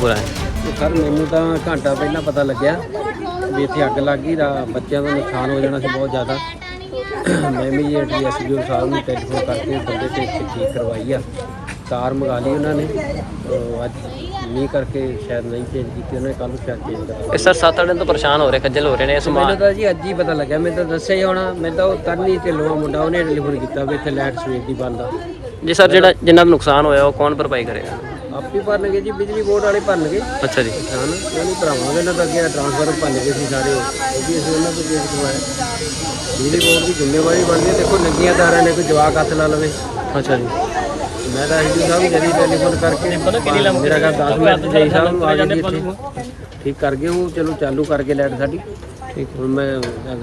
ਪੂਰਾ ਹੈ। ਤੇ ਸਰ ਮੈਨੂੰ ਤਾਂ ਘੰਟਾ ਪਹਿਲਾਂ ਪਤਾ ਲੱਗਿਆ ਵੀ ਇੱਥੇ ਅੱਗ ਲੱਗ ਗਈ ਦਾ ਬੱਚਿਆਂ ਦਾ ਨੁਕਸਾਨ ਹੋ ਜਾਣਾ ਸੀ ਬਹੁਤ ਜ਼ਿਆਦਾ। ਮੈਂ ਇਮੀਡੀਏਟਲੀ ਐਸਡੀਓ ਸਾਹਿਬ ਨੂੰ ਟੈਲੀਫੋਨ ਕਰਕੇ ਬੰਦੇ ਤੇ ਠੀਕ ਕਰਵਾਈ ਆ ਕਾਰ ਮੰਗਾ ਲਈ ਉਹਨਾਂ ਨੇ। ਤੇ ਅੱਜ ਨਹੀਂ ਕਰਕੇ ਸ਼ਾਇਦ ਨਹੀਂ ਚੇਂਜ ਕੀਤੀ ਉਹਨਾਂ ਨੇ ਕੱਲ ਨੂੰ ਸ਼ਾਇਦ ਚੇਂਜ ਕਰਾ ਇਹ ਸਰ 7 ਦਿਨ ਤੋਂ ਪਰੇਸ਼ਾਨ ਹੋ ਰਹੇ ਖੱਜਲ ਹੋ ਰਹੇ ਨੇ ਮੈਨੂੰ ਸਮਾਨ। ਤਾਂ ਜੀ ਅੱਜ ਹੀ ਪਤਾ ਲੱਗਿਆ ਮੈਨੂੰ ਤਾਂ ਦੱਸਿਆ ਹੀ ਹੋਣਾ ਮੈਂ ਤਾਂ ਉਹ ਤਰਨੀ ਢਿੱਲੋਂ ਮੁੰਡਾ ਉਹਨੇ ਟੈਲੀਫੋਨ ਕੀਤਾ ਵੀ ਇੱਥੇ ਲਾਈਟ ਸਵੇਰ ਦੀ ਬੰਦ ਆ। ਜੀ ਸਰ ਜਿਹੜਾ ਜਿੰਨਾ ਦਾ ਨੁਕਸਾਨ ਹੋਇਆ ਉਹ ਕੌਣ ਭਰਪਾਈ ਕਰੇਗਾ? ਆਪੇ ਭਰਨਗੇ ਜੀ ਬਿਜਲੀ ਬੋਰਡ ਵਾਲੇ ਭਰਨਗੇ। ਅੱਛਾ ਜੀ। ਹਾਂ ਨਾ ਉਹਨੂੰ ਭਰਾਵਾਂਗੇ ਇਹਨਾਂ ਦਾ ਅੱਗੇ ਟ੍ਰਾਂਸਫਰ ਭੰਨ ਗਏ ਸੀ ਸਾਰੇ। ਉਹ ਵੀ ਅਸੀਂ ਉਹਨਾਂ ਤੋਂ ਕੇਸ ਕਰਵਾਇਆ ਬਿਜਲੀ ਬੋਰਡ ਦੀ ਜ਼ਿੰਮੇਵਾਰੀ ਬਣਦੀ ਹੈ। ਦੇਖੋ ਨੰਗੀਆਂ ਤਾਰਾਂ ਨੇ ਕੋਈ ਜਵਾਕ ਹੱਥ ਲਾ ਲਵੇ। ਅੱਛਾ ਜੀ। ਮੈਂ ਤਾਂ ਐਸਡੀ ਸਾਹਿਬ ਨੂੰ ਜਦੀ ਟੈਲੀਫੋਨ ਕਰਕੇ ਮੇਰਾ ਘਰ 10 ਮਿੰਟ ਜਈ ਸਾਹਿਬ ਨੂੰ ਆ ਗਏ ਜੀ ਇੱਥੇ। ਠੀਕ ਕਰ ਗਏ ਉਹ ਚਲੋ ਚਾਲੂ ਕਰਕੇ ਲਾਈਟ ਸਾਡੀ। ਠੀਕ। ਹੁਣ ਮੈਂ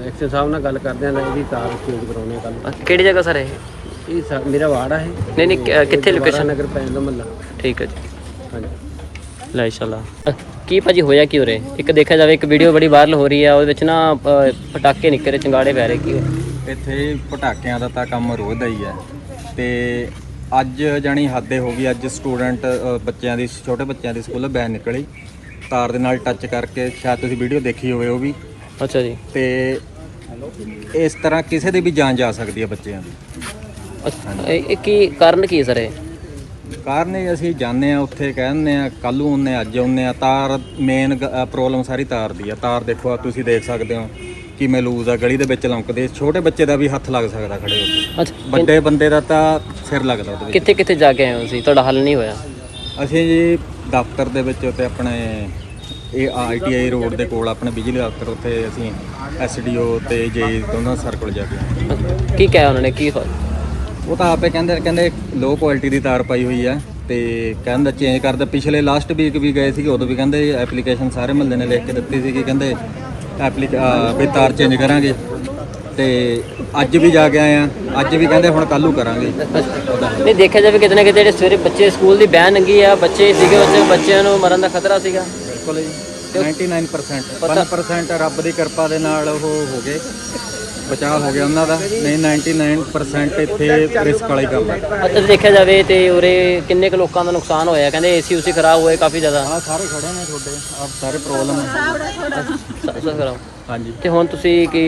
ਐਕਸ਼ਨ ਸਾਹਿਬ ਨਾਲ ਗੱਲ ਕਰਦੇ ਆਂ ਇਹਦੀ ਤਾਰ ਚੇਂਜ ਕਰਾਉਣੀ ਆ ਕੱਲ ਕਿਹੜੀ ਜਗ੍ਹਾ ਸਰ ਇਹ? ਇਹ ਮੇਰਾ ਵਾਰਡ ਆ ਇਹ। ਨਹੀਂ ਨਹੀਂ ਕਿੱਥੇ ਲੋਕੇਸ਼ਨ ਨਗਰ ਪੈਂਦਾ ਮੱਲਾ ਠੀਕ ਹੈ ਜੀ। ਹਾਂਜੀ। ਲੈ ਇਨਸ਼ਾਅੱਲਾ। ਕੀ ਭਾਜੀ ਹੋਇਆ ਕੀ ਰਿਹਾ ਇੱਕ ਦੇਖਿਆ ਜਾਵੇ ਇੱਕ ਵੀਡੀਓ ਬੜੀ ਵਾਇਰਲ ਹੋ ਰਹੀ ਆ ਉਹਦੇ ਵਿੱਚ ਨਾ ਅ, ਪਟਾਕੇ ਨਿਕਲ ਰਹੇ ਚੰਗਾੜੇ ਪੈ ਰਹੇ ਕੀ ਹੋਇਆ? ਇੱਥੇ ਪਟਾਕਿਆਂ ਦਾ ਤਾਂ ਕੰਮ ਰੋਜ਼ ਦਾ ਹੀ ਹੈ। ਤੇ ਅੱਜ ਜਾਣੀ ਹੱਦੇ ਹੋ ਗਈ ਅੱਜ ਸਟੂਡੈਂਟ ਬੱਚਿਆਂ ਦੀ ਛੋਟੇ ਬੱਚਿਆਂ ਦੀ ਸਕੂਲ ਬੈਨ ਨਿਕਲੀ। ਤਾਰ ਦੇ ਨਾਲ ਟੱਚ ਕਰਕੇ ਸ਼ਾਇਦ ਤੁਸੀਂ ਵੀਡੀਓ ਦੇਖੀ ਹੋਵੇ ਉਹ ਵੀ। ਅੱਛਾ ਜੀ। ਤੇ ਇਸ ਤਰ੍ਹਾਂ ਕਿਸੇ ਦੀ ਵੀ ਜਾਨ ਜਾ ਸਕਦੀ ਹੈ ਬੱਚਿਆਂ ਦੀ। ਅੱਛਾ, ਇਹ ਇਹ ਕੀ ਕਾਰਨ ਕੀ ਹੈ ਸਰ ਇਹ? ਕਾਰਨ ਇਹ ਅਸੀਂ ਜਾਂਦੇ ਆ ਉੱਥੇ ਕਹਿੰਦੇ ਆ ਕੱਲ ਆਉਂਦੇ ਅੱਜ ਆਉਂਦੇ ਆ ਤਾਰ ਮੇਨ ਪ੍ਰੋਬਲਮ ਸਾਰੀ ਤਾਰ ਦੀ ਆ। ਤਾਰ ਦੇਖੋ ਆ ਤੁਸੀਂ ਦੇਖ ਸਕਦੇ ਹੋ ਕਿਵੇਂ ਲੂਜ਼ ਆ ਗਲੀ ਦੇ ਵਿੱਚ ਲੰਕਦੇ ਛੋਟੇ ਬੱਚੇ ਦਾ ਵੀ ਹੱਥ ਲੱਗ ਸਕਦਾ ਖੜੇ ਹੋ ਕੇ। ਅੱਛਾ ਵੱਡੇ ਬੰਦੇ ਦਾ ਤਾਂ ਸਿਰ ਲੱਗਦਾ ਉਹਦੇ ਵਿੱਚ। ਕਿੱਥੇ ਕਿੱਥੇ ਜਾ ਕੇ ਆਏ ਹੋ ਤੁਸੀਂ? ਤੁਹਾਡਾ ਹੱਲ ਨਹੀਂ ਹੋਇਆ। ਅਸੀਂ ਜੀ ਦਫ਼ਤਰ ਦੇ ਵਿੱਚ ਤੇ ਆਪਣੇ ਇਹ ਆਈਟੀਆਈ ਰੋਡ ਦੇ ਕੋਲ ਆਪਣੇ ਬਿਜਲੀ ਦਫ਼ਤਰ ਉੱਥੇ ਅਸੀਂ ਐਸਡੀਓ ਤੇ ਜੇ ਦੋਨਾਂ ਸਰ ਕੋਲ ਜਾ ਕੇ। ਕੀ ਕਿਹਾ ਉਹਨਾਂ ਨੇ? ਕੀ ਹੋਇਆ? ਉਹ ਤਾਂ ਆਪੇ ਕਹਿੰਦੇ ਕਹਿੰਦੇ ਲੋ ਕੁਆਲਿਟੀ ਦੀ ਤਾਰ ਪਾਈ ਹੋਈ ਆ ਤੇ ਕਹਿੰਦਾ ਚੇਂਜ ਕਰ ਦੇ ਪਿਛਲੇ ਲਾਸਟ ਵੀਕ ਵੀ ਗਏ ਸੀਗੇ ਉਦੋਂ ਵੀ ਕਹਿੰਦੇ ਐਪਲੀਕੇਸ਼ਨ ਸਾਰੇ ਮਹੱਲੇ ਨੇ ਲਿਖ ਕੇ ਦਿੱਤੀ ਸੀ ਕਿ ਕਹਿੰਦੇ ਐਪਲੀ ਅਹ ਵੀ ਤਾਰ ਚੇਂਜ ਕਰਾਂਗੇ। ਤੇ ਅੱਜ ਵੀ ਜਾ ਕੇ ਆਏ ਆ ਅੱਜ ਵੀ ਕਹਿੰਦੇ ਹੁਣ ਕੱਲ੍ਹ ਨੂੰ ਕਰਾਂਗੇ। ਨਹੀਂ ਦੇਖਿਆ ਜਾਵੇ ਕਿਤੇ ਨਾ ਕਿਤੇ ਜਿਹੜੇ ਸਵੇਰੇ ਬੱਚੇ ਸਕੂਲ ਦੀ ਬੈਨ ਲੱਗੀ ਆ ਬੱਚੇ ਸੀਗੇ ਬੱਚੇ ਬੱਚਿਆਂ ਨੂੰ ਮਰਨ ਦਾ ਖਤਰਾ ਸੀਗਾ। ਬਿਲਕੁਲ ਜੀ। 99% 1% ਰੱਬ ਦੀ ਕਿਰਪਾ ਦੇ ਨਾਲ ਉਹ ਹੋ ਗਏ। ਬਚਾਅ ਹੋ ਗਿਆ ਉਹਨਾਂ ਦਾ। ਨਹੀਂ 99% ਇੱਥੇ ਰਿਸਕ ਵਾਲਾ ਹੀ ਕੰਮ ਹੈ। ਅੱਛਾ ਦੇਖਿਆ ਜਾਵੇ ਤੇ ਉਰੇ ਕਿੰਨੇ ਕੁ ਲੋਕਾਂ ਦਾ ਨੁਕਸਾਨ ਹੋਇਆ? ਕਹਿੰਦੇ ਏਸੀ ਉਸੀ ਖਰਾਬ ਹੋਏ ਕਾਫੀ ਜ਼ਿਆਦਾ। ਆ ਸਾਰੇ ਖੜੇ ਨੇ ਤੁਹਾਡੇ। ਆ ਸਾਰੇ ਪ੍ਰੋਬਲਮ ਸ- ਸ- ਖਰਾਬ। ਹਾਂਜੀ। ਤੇ ਹੁਣ ਤੁਸੀਂ ਕੀ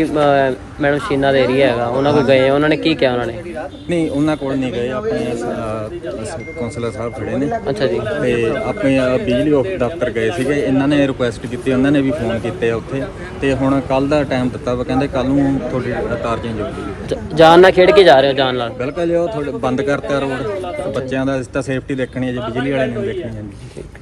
ਮੈਡਮ ਸ਼ੀਨਾ ਦਾ ਏਰੀਆ ਹੈਗਾ ਉਹਨਾਂ ਕੋਲ ਗਏ ਉਹਨਾਂ ਨੇ ਕੀ ਕਿਹਾ ਉਹਨਾਂ ਨੇ? ਨਹੀਂ ਉਹਨਾਂ ਕੋਲ ਨਹੀਂ ਗਏ। ਆਪਣੇ ਕਾਉਂਸਲਰ ਸਾਹਿਬ ਖੜੇ ਨੇ। ਅੱਛਾ ਜੀ। ਤੇ ਆਪਣੇ ਬਿਜਲੀ ਆਫਿਸ ਦਫ਼ਤਰ ਗਏ ਸੀਗੇ। ਇਹਨਾਂ ਨੇ ਰਿਕੁਐਸਟ ਕੀਤੀ ਉਹਨਾਂ ਨੇ ਵੀ ਫੋਨ ਕੀਤੇ ਆ ਉੱਥੇ। ਤੇ ਹੁਣ ਕੱਲ ਦਾ ਟਾਈਮ ਦਿੱਤਾ ਵਾ ਕਹਿੰਦੇ ਕੱਲ ਨੂੰ ਤੁਹਾਡੀ ਤਾਰ ਚੇਂਜ ਹੋ ਜੂਗੀ ਜਾਨ ਨਾਲ ਖੇਡ ਕੇ ਜਾ ਰਹੇ ਹੋ ਜਾਨ ਨਾਲ? ਬਿਲਕੁਲ ਜੀ ਉਹ ਤੁਹਾਡੇ ਬੰਦ ਕਰਤਾ ਰੋਡ ਬੱਚਿਆਂ ਦਾ ਇਸ ਤਾਂ ਸੇਫਟੀ ਦੇਖਣੀ ਹੈ ਜੀ ਬਿਜਲੀ ਵਾਲੇ ਨੇ ਦੇਖਣੀ ਹੈ ਠੀਕ।